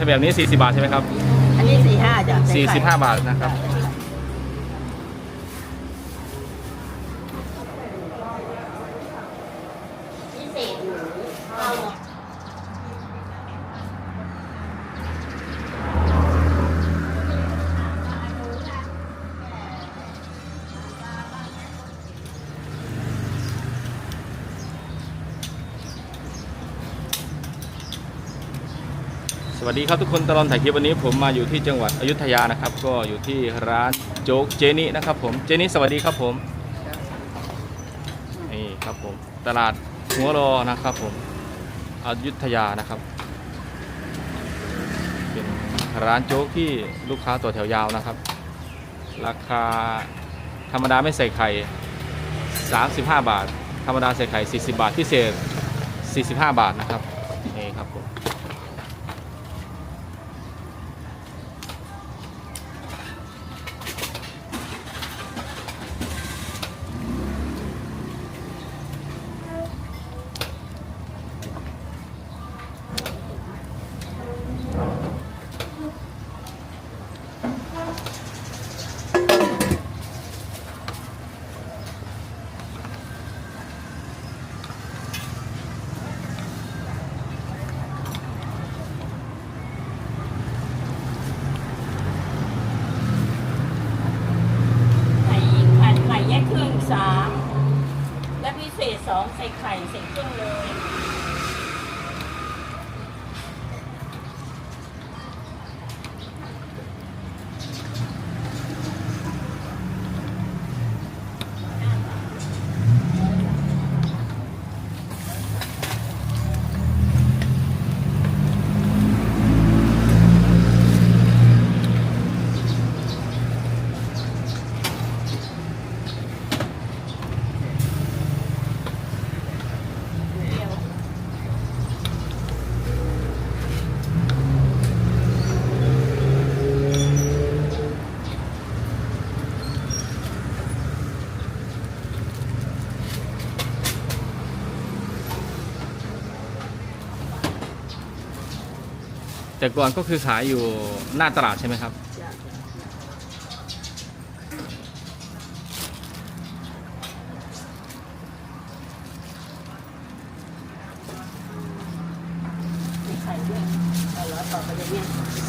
ถ้าแบบนี้ 40 บาทใช่ไหมครับ อันนี้สี่ห้าจ้ะใส่ไข่45 บาทนะครับพิเศษหมูเอา สวัสดีครับทุกคนตลอดถ่ายคลิปวันนี้ผมมาอยู่ที่จังหวัดอยุธยานะครับ ก็อยู่ที่ร้านโจ๊กเจนี่นะครับผมเจนี่สวัสดีครับผมนี่ครับผมตลาดหัวรอนะครับผมอยุธยานะครับเป็นร้านโจ๊กที่ลูกค้าต่อแถวยาวนะครับ ราคาธรรมดาไม่ใส่ไข่ 35 บาท ธรรมดาใส่ไข่ 40 บาทพิเศษ 45 บาทนะครับนี่ครับผม ไข่ไข่ไข่แยกครึ่งสามและพิ เศษสองใส่ไข่ใส่เครื่องเลย แต่ก่อนก็คือขายอยู่หน้าตลาดใช่ไหมครับ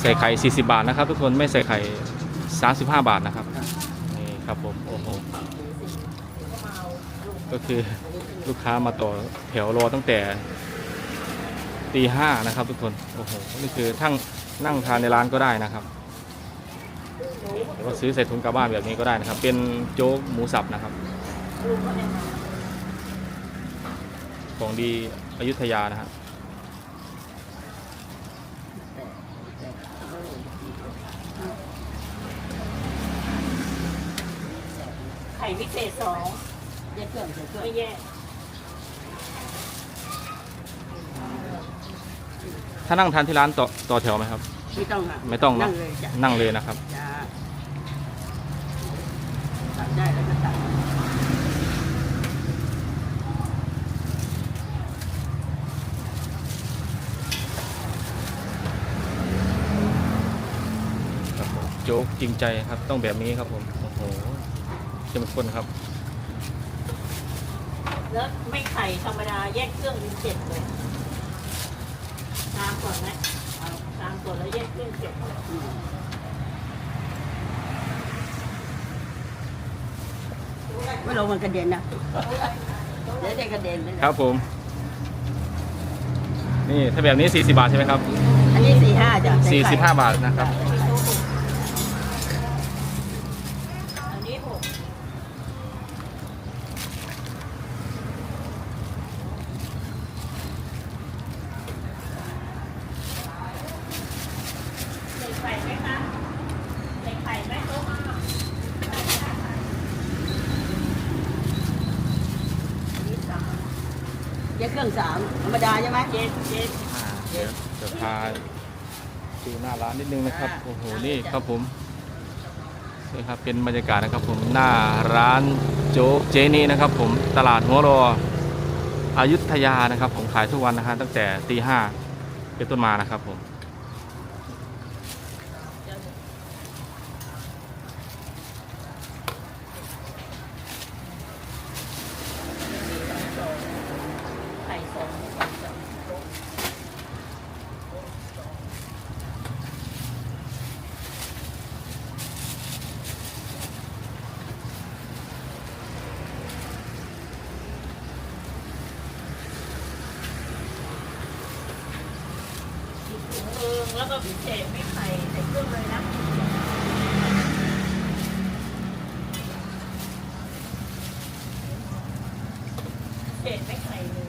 ใส่ไข่ 40 บาทนะครับ ทุกคนไม่ใส่ไข่ 35 บาทนะครับ นี่ครับผมโอ้โหก็คือลูกค้ามาต่อแถวรอตั้งแต่ ตีห้านะครับ ทุกคนโอ้โหนี่คือทั้งนั่งทานในร้านก็ได้นะครับหรือว่าซื้อใส่ถุงกลับบ้านแบบนี้ก็ได้นะครับ เป็นโจ๊กหมูสับนะครับลุงก็ได้มาของดีอยุธยานะฮะไข่พิเศษสองแยกเครื่องใส่เครื่องไม่แยก ถ้านั่งทานที่ร้านต่อต่อแถวไหมครับ ไม่ต้องค่ะไม่ต้องนั่เนาะงเลยจ้ะนั่งเลยนะครับ จ้าตัดได้แล้วก็ตัดครับผมโจ๊กจริงใจครับ ต้องแบบนี้ครับผมโอ้โหเข้มข้นครับ แล้วไม่ไข่ธรรมดาแยกเครื่องเป็นเจ็ดเลย ตามก่อนไหมเอาตามก่อนแล้วแยกเครื่องเจ็ดอืมไม่ลงมันกระเด็นนะเดี๋ยวจะกระเด็นไปเลยครับผม นี่ถ้าแบบนี้ 40 บาทใช่ไหมครับ อันนี้สี่ห้าจ้ะใส่ไข่45 บาทนะครับ อันนี้หกใส่ไข่ไหมคะใส่ไข่ไหมโต๊ะมาอันนี้สาม แยกเครื่องสามธรรมดาใช่ไหมเจ็ดเจ็ด อ่าเดี๋ยวจะพาดูหน้าร้านนิดนึงนะครับ โอ้โห นี่ครับผมนี่ครับ เป็นบรรยากาศนะครับผม หน้าร้านโจ๊กเจนี่นะครับผม ตลาดหัวรออายุทยานะครับ ผมขายทุกวันนะฮะตั้งแต่ตีห้าเป็นต้นมานะครับผม แล้วก็พิเศษไม่ไข่ใส่เครื่องเลยนะพิเศษไม่ไข่เลย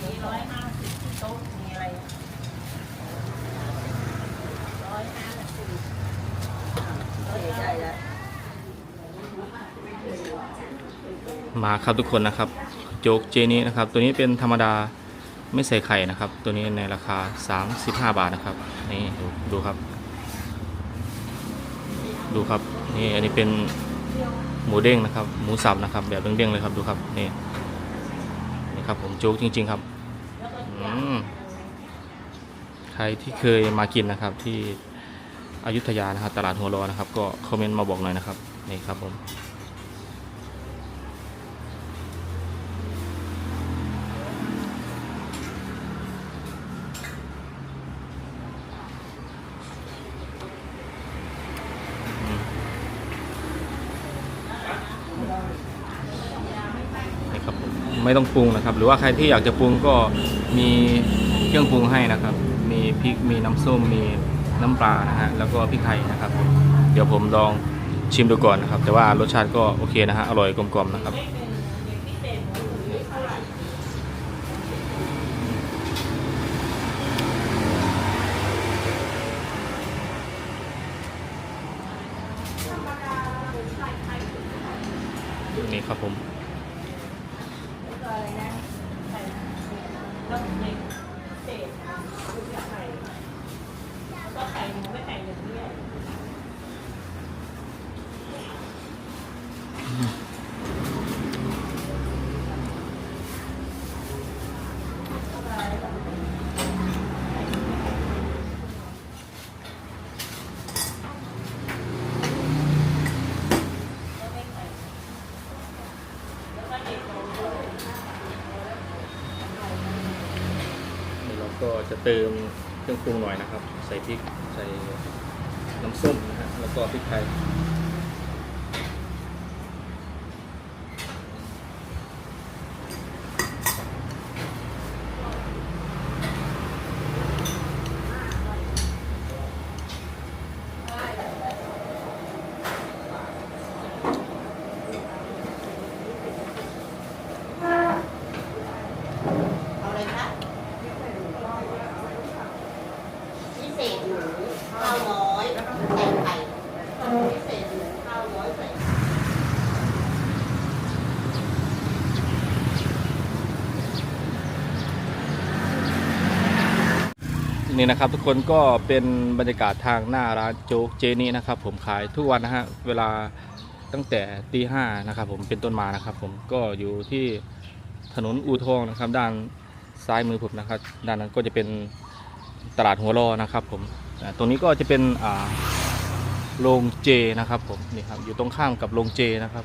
มีร้อยห้าสิบโต๊ะมีอะไรร้อยห้าสิบโอเคได้แล้วมาครับทุกคนนะครับ โจ๊กเจนี้นะครับ ตัวนี้เป็นธรรมดาไม่ใส่ไข่นะครับ ตัวนี้ในราคา 35 บาทนะครับ นี่ดูดูครับ ดูครับ นี่อันนี้เป็นหมูเด้งนะครับ หมูสับนะครับ แบบเด้งๆเลยครับ ดูครับ นี่ นี่ครับผมโจ๊กจริง ๆ ครับใครที่เคยมากินนะครับที่อยุธยานะครับ ตลาดหัวรอนะครับ ก็คอมเมนต์มาบอกหน่อยนะครับ นี่ครับผม นะครับผม ไม่ต้องปรุงนะครับ หรือว่าใครที่อยากจะปรุงก็มีเครื่องปรุงให้นะครับ มีพริกมีน้ำส้มมีน้ำปลานะฮะแล้วก็พริกไทยนะครับผมเดี๋ยวผมลองชิมดูก่อนนะครับ แต่ว่ารสชาติก็โอเคนะฮะอร่อยกลมๆนะครับนี่ครับผม อะไรนะไข่แล้วเด็กพิเศษคือไข่แล้วก็ไข่หมูไม่ไข่หนึ่งด้วย นี่เรา ก็จะเติมเครื่องปรุงหน่อยนะครับ ใส่พริกใส่น้ำส้มนะฮะแล้วก็พริกไทย เอาอะไรคะพิเศษหมู ข้าวน้อยใส่ไข่พิเศษหมูข้าวน้อยใส่นี่นะครับทุกคนก็เป็นบรรยากาศทางหน้าร้านโจ๊กเจนี่นะครับ ผมขายทุกวันนะฮะเวลาตั้งแต่ตีห้านะครับผมเป็นต้นมานะครับ ผมก็อยู่ที่ถนนอูทองนะครับ ด้านซ้ายมือผมนะครับ ด้านนั้นก็จะเป็นตลาดหัวรอนะครับ ผม ตรงนี้ก็จะเป็นโรงเจนะครับผมนี่ครับอยู่ตรงข้ามกับโรงเจนะครับ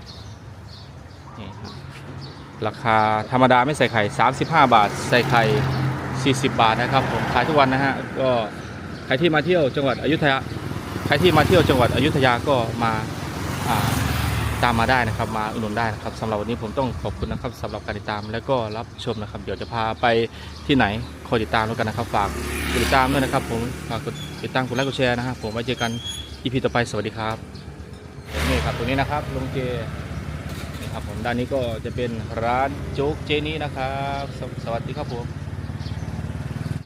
นี่ครับราคาธรรมดาไม่ใส่ไข่ 35 บาท ใส่ไข่ 40 บาทนะครับผมขายทุกวันนะฮะก็ใครที่มาเที่ยวจังหวัดอยุธยาใครที่มาเที่ยวจังหวัดอยุธยาก็มาา ตามมาได้นะครับ มาอุดหนุนได้นะครับสำหรับวันนี้ผมต้องขอบคุณนะครับสำหรับการติดตามและก็รับชมนะครับ เดี๋ยวจะพาไปที่ไหนคอยติดตามแล้วกันนะครับ ฝากกดติดตามด้วยนะครับ ผมฝากกดติดตามกดไลค์กดแชร์นะครับผมไว้เจอกันอีพีต่อไปสวัสดีครับนี่ครับตรงนี้นะครับลุงเจนี่ครับผมด้านนี้ก็จะเป็นร้านโจ๊กเจนี้นะครับสสวัสดีครับผม